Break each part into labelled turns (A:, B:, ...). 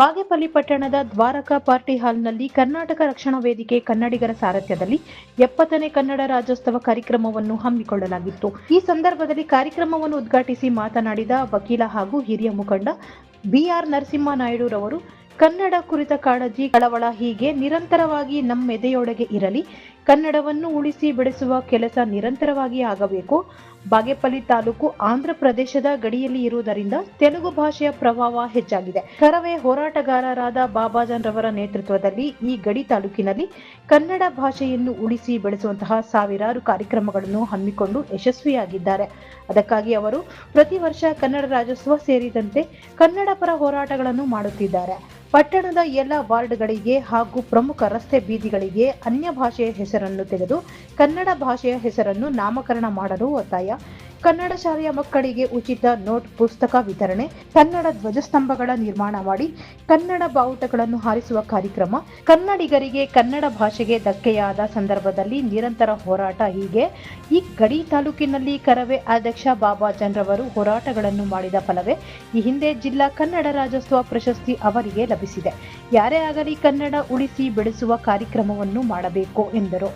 A: ಬಾಗೇಪಲ್ಲಿ ಪಟ್ಟಣದ ದ್ವಾರಕಾ ಪಾರ್ಟಿ ಹಾಲ್ನಲ್ಲಿ ಕರ್ನಾಟಕ ರಕ್ಷಣಾ ವೇದಿಕೆ ಕನ್ನಡಿಗರ ಸಾರಥ್ಯದಲ್ಲಿ ಎಪ್ಪತ್ತನೇ ಕನ್ನಡ ರಾಜ್ಯೋತ್ಸವ ಕಾರ್ಯಕ್ರಮವನ್ನು ಹಮ್ಮಿಕೊಳ್ಳಲಾಗಿತ್ತು. ಈ ಸಂದರ್ಭದಲ್ಲಿ ಕಾರ್ಯಕ್ರಮವನ್ನು ಉದ್ಘಾಟಿಸಿ ಮಾತನಾಡಿದ ವಕೀಲ ಹಾಗೂ ಹಿರಿಯ ಮುಖಂಡ ಬಿಆರ್ ನರಸಿಂಹನಾಯ್ಡುರವರು ಕನ್ನಡ ಕುರಿತ ಕಾಳಜಿ ಕಳವಳ ಹೀಗೆ ನಿರಂತರವಾಗಿ ನಮ್ಮೆದೆಯೊಳಗೆ ಇರಲಿ ಕನ್ನಡವನ್ನು ಉಳಿಸಿ ಬೆಳೆಸುವ ಕೆಲಸ ನಿರಂತರವಾಗಿ ಆಗಬೇಕು. ಬಾಗೇಪಲ್ಲಿ ತಾಲೂಕು ಆಂಧ್ರ ಪ್ರದೇಶದ ಗಡಿಯಲ್ಲಿ ಇರುವುದರಿಂದ ತೆಲುಗು ಭಾಷೆಯ ಪ್ರಭಾವ ಹೆಚ್ಚಾಗಿದೆ. ಕರವೇ ಹೋರಾಟಗಾರರಾದ ಬಾಬಾಜನ್ ರವರ ನೇತೃತ್ವದಲ್ಲಿ ಈ ಗಡಿ ತಾಲೂಕಿನಲ್ಲಿ ಕನ್ನಡ ಭಾಷೆಯನ್ನು ಉಳಿಸಿ ಬೆಳೆಸುವಂತಹ ಸಾವಿರಾರು ಕಾರ್ಯಕ್ರಮಗಳನ್ನು ಹಮ್ಮಿಕೊಂಡು ಯಶಸ್ವಿಯಾಗಿದ್ದಾರೆ. ಅದಕ್ಕಾಗಿ ಅವರು ಪ್ರತಿ ವರ್ಷ ಕನ್ನಡ ರಾಜ್ಯೋತ್ಸವ ಸೇರಿದಂತೆ ಕನ್ನಡ ಪರ ಹೋರಾಟಗಳನ್ನು ಮಾಡುತ್ತಿದ್ದಾರೆ. ಪಟ್ಟಣದ ಎಲ್ಲ ವಾರ್ಡ್ಗಳಿಗೆ ಹಾಗೂ ಪ್ರಮುಖ ರಸ್ತೆ ಬೀದಿಗಳಿಗೆ ಅನ್ಯ ಭಾಷೆಯ ಹೆಸರನ್ನು ತೆಗೆದು ಕನ್ನಡ ಭಾಷೆಯ ಹೆಸರನ್ನು ನಾಮಕರಣ ಮಾಡಲು ಒತ್ತಾಯ. ಕನ್ನಡ ಶಾಲೆಯ ಮಕ್ಕಳಿಗೆ ಉಚಿತ ನೋಟ್ ಪುಸ್ತಕ ವಿತರಣೆ, ಕನ್ನಡ ಧ್ವಜಸ್ತಂಭಗಳ ನಿರ್ಮಾಣ ಮಾಡಿ, ಕನ್ನಡ ಬಾವುಟಗಳನ್ನು ಹಾರಿಸುವ ಕಾರ್ಯಕ್ರಮ, ಕನ್ನಡಿಗರಿಗೆ ಕನ್ನಡ ಭಾಷೆಗೆ ಧಕ್ಕೆಯಾದ ಸಂದರ್ಭದಲ್ಲಿ ನಿರಂತರ ಹೋರಾಟ. ಹೀಗೆ ಈ ಗಡಿ ತಾಲೂಕಿನಲ್ಲಿ ಕರವೇ ಅಧ್ಯಕ್ಷ ಬಾಬಾ ಜನರವರು ಹೋರಾಟಗಳನ್ನು ಮಾಡಿದ ಫಲವೇ ಈ ಹಿಂದೆ ಜಿಲ್ಲಾ ಕನ್ನಡ ರಾಜ್ಯೋತ್ಸವ ಪ್ರಶಸ್ತಿ ಅವರಿಗೆ ಲಭಿಸಿದೆ. ಯಾರೇ ಆಗಲಿ ಕನ್ನಡ ಉಳಿಸಿ ಬೆಳೆಸುವ ಕಾರ್ಯಕ್ರಮವನ್ನು ಮಾಡಬೇಕು ಎಂದರು.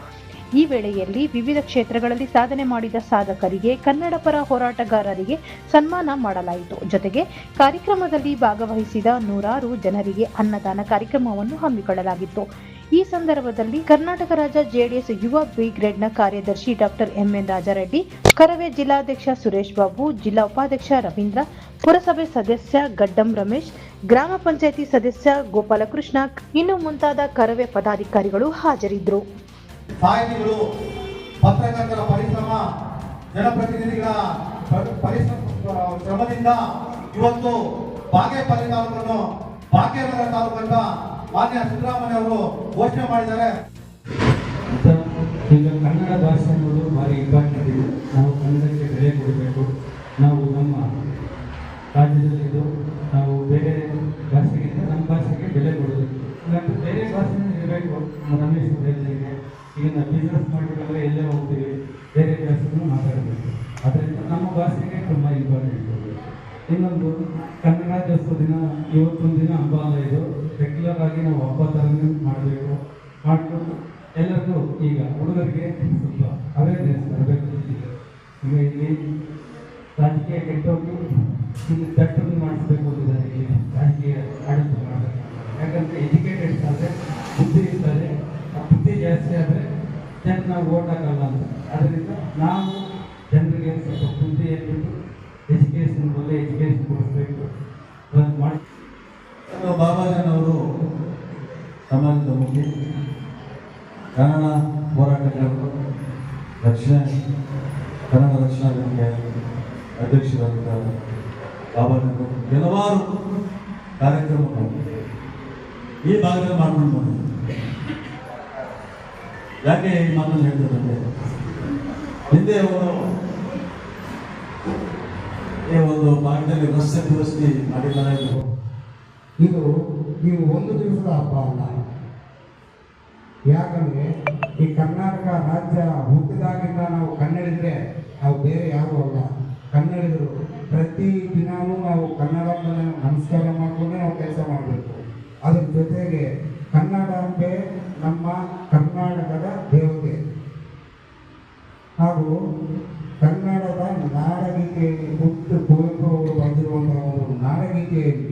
A: ಈ ವೇಳೆಯಲ್ಲಿ ವಿವಿಧ ಕ್ಷೇತ್ರಗಳಲ್ಲಿ ಸಾಧನೆ ಮಾಡಿದ ಸಾಧಕರಿಗೆ ಕನ್ನಡ ಪರ ಹೋರಾಟಗಾರರಿಗೆ ಸನ್ಮಾನ ಮಾಡಲಾಯಿತು. ಜೊತೆಗೆ ಕಾರ್ಯಕ್ರಮದಲ್ಲಿ ಭಾಗವಹಿಸಿದ ನೂರಾರು ಜನರಿಗೆ ಅನ್ನದಾನ ಕಾರ್ಯಕ್ರಮವನ್ನು ಹಮ್ಮಿಕೊಳ್ಳಲಾಗಿತ್ತು. ಈ ಸಂದರ್ಭದಲ್ಲಿ ಕರ್ನಾಟಕ ರಾಜ್ಯ ಜೆಡಿಎಸ್ ಯುವ ಬಿ ಗ್ರೇಡ್ನ ಕಾರ್ಯದರ್ಶಿ ಡಾಕ್ಟರ್ ಎಂಎನ್ ರಾಜಾರೆಡ್ಡಿ, ಕರವೇ ಜಿಲ್ಲಾಧ್ಯಕ್ಷ ಸುರೇಶ್ ಬಾಬು, ಜಿಲ್ಲಾ ಉಪಾಧ್ಯಕ್ಷ ರವೀಂದ್ರ, ಪುರಸಭೆ ಸದಸ್ಯ ಗಡ್ಡಂ ರಮೇಶ್, ಗ್ರಾಮ ಪಂಚಾಯಿತಿ ಸದಸ್ಯ ಗೋಪಾಲಕೃಷ್ಣ, ಇನ್ನು ಮುಂತಾದ ಕರವೇ ಪದಾಧಿಕಾರಿಗಳು ಹಾಜರಿದ್ದರು.
B: ಸಾಹಿತಿಗಳು ಪತ್ರಕರ್ತರ ಪರಿಶ್ರಮ, ಜನಪ್ರತಿನಿಧಿಗಳ ಪರಿಶ್ರಮ ಶ್ರಮದಿಂದ ಇವತ್ತು ಬಾಗೇಪಲ್ಲಿ ತಾಲೂಕನ್ನು, ಬಾಗೇನಗರ ತಾಲೂಕು ಮಾನ್ಯ ಸಿದ್ದರಾಮಯ್ಯ ಅವರು ಘೋಷಣೆ ಮಾಡಿದ್ದಾರೆ.
C: ಈಗ ಕನ್ನಡ ಭಾಷೆ ಅನ್ನೋದು ಭಾರಿ ಇಂಪಾರ್ಟೆಂಟ್ ಇದೆ ನಾವು ಕನ್ನಡಕ್ಕೆ ಬೆಲೆ ಕೊಡಬೇಕು. ನಾವು ನಮ್ಮ ರಾಜ್ಯದಲ್ಲಿದ್ದು ನಾವು ಬೇರೆ ಭಾಷೆಗಿಂತ ನಮ್ಮ ಭಾಷೆಗೆ ಬೆಲೆ ಕೊಡಬೇಕು. ಇಲ್ಲಾಂದ್ರೆ ಬೇರೆ ಭಾಷೆ ಇರಬೇಕು ರಮೇಶ್ ಹೇಳಿದಂಗೆ ಈಗ ನಾವು ಬಿಸ್ನೆಸ್ ಮಾಡಬೇಕಾದ್ರೆ ಎಲ್ಲೇ ಹೋಗ್ತೀವಿ, ಬೇರೆ ಭಾಷೆನೂ ಮಾತಾಡಬೇಕು. ಅದರಿಂದ ನಮ್ಮ ಭಾಷೆಗೆ ತುಂಬ ಇಂಪಾರ್ಟೆಂಟ್ ಇನ್ನೊಂದು, ಕನ್ನಡ ರಾಜ್ಯೋತ್ಸವ ದಿನ, ಇವತ್ತೊಂದು ದಿನ ಹಬ್ಬ ಅಲ್ಲ ಇದು. ರೆಗ್ಯುಲರ್ ಆಗಿ ನಾವು ಹಬ್ಬ ಥರನೇ ಮಾಡಬೇಕು. ಮಾಡಿಕೊಂಡು ಎಲ್ಲರಿಗೂ ಈಗ ಹುಡುಗರಿಗೆ ಸ್ವಲ್ಪ ಅವೇರ್ನೆಸ್ ಬರಬೇಕು ಈಗ ಇಲ್ಲಿ ರಾಜಕೀಯ ಕೆಟ್ಟೋಗಿ ಇಲ್ಲಿ ತಟ್ಟನ್ನು ಮಾಡಿಸ್ಬೇಕು ಅಂತಿದ್ದಾರೆ ಇಲ್ಲಿ. ರಾಜಕೀಯ ಆಡಳಿತ ಮಾಡಬೇಕು ಯಾಕಂದರೆ ಎಜುಕೇಟೆಡ್ ಆದರೆ ಬುದ್ಧಿ ಇರ್ತಾರೆ ಆ ಬುದ್ಧಿ ಜಾಸ್ತಿ ಆದರೆ ಜನ ನಾವು ಓಟ್ ಹಾಕಲ್ಲ ಅಂತ ಅದರಿಂದ ನಾವು ಜನರಿಗೆ ಸ್ವಲ್ಪ ಬುದ್ಧಿ ಹೇಳ್ಬಿಟ್ಟು ಎಜುಕೇಷನ್ ಒಳ್ಳೆ ಎಜುಕೇಷನ್ ಕೊಡಿಸ್ಬೇಕು ಅದನ್ನು ಮಾಡಿ
B: ಬಾಬಾಜನ್ ಅವರು ಸಮಾಜದ ಮುಖಿ ಕನ್ನಡ ಹೋರಾಟಗಾರರು ರಕ್ಷಣೆ ಕನ್ನಡ ರಕ್ಷಣಾ ವೇದಿಕೆ ಅಧ್ಯಕ್ಷರಾಗಿದ್ದಾರೆ ಬಾಬಾಜನ್ ಅವರು ಕೆಲವಾರು ಕಾರ್ಯಕ್ರಮಗಳು ಈ ಭಾಗದಲ್ಲಿ ಮಾಡ್ಕೊಂಡು ಬಂದಿದ್ದಾರೆ ಯಾಕೆ ಈ ಮಾತನ್ನು ಹಿಂದೆ ಅವರು ಈ ಒಂದು ಭಾಗದಲ್ಲಿ ರಸ್ತೆ ದುರಸ್ತಿ ಮಾಡಿದ್ದಾರೆ ಇದು
D: ನೀವು ಒಂದು ದಿವಸದ ಹಬ್ಬ ಅಲ್ಲ. ಯಾಕಂದ್ರೆ ಈ ಕರ್ನಾಟಕ ರಾಜ್ಯ ಹುಟ್ಟಿದಾಗಿಂದ ನಾವು ಕನ್ನಡಿದ್ರೆ ನಾವು ಬೇರೆ ಯಾರು ಅಲ್ಲ. ಕನ್ನಡಿಗರು ಪ್ರತಿ ದಿನಾನೂ ನಾವು ಕನ್ನಡ ನಮಸ್ಕಾರ ಮಾಡಿಕೊಂಡೆ ನಾವು ಕೆಲಸ ಮಾಡಬೇಕು. ಕನ್ನಡ ಅಂದ್ರೆ ನಮ್ಮ ಕರ್ನಾಟಕದ ದೇವತೆ. ಹಾಗೂ ಕನ್ನಡದ ನಾಡಗೀತೆಯಲ್ಲಿ ಹುಟ್ಟು ಕುವೆಂಪು ಅವರು ಬಂದಿರುವಂತಹ ಒಂದು ನಾಡಗೀತೆಯಲ್ಲಿ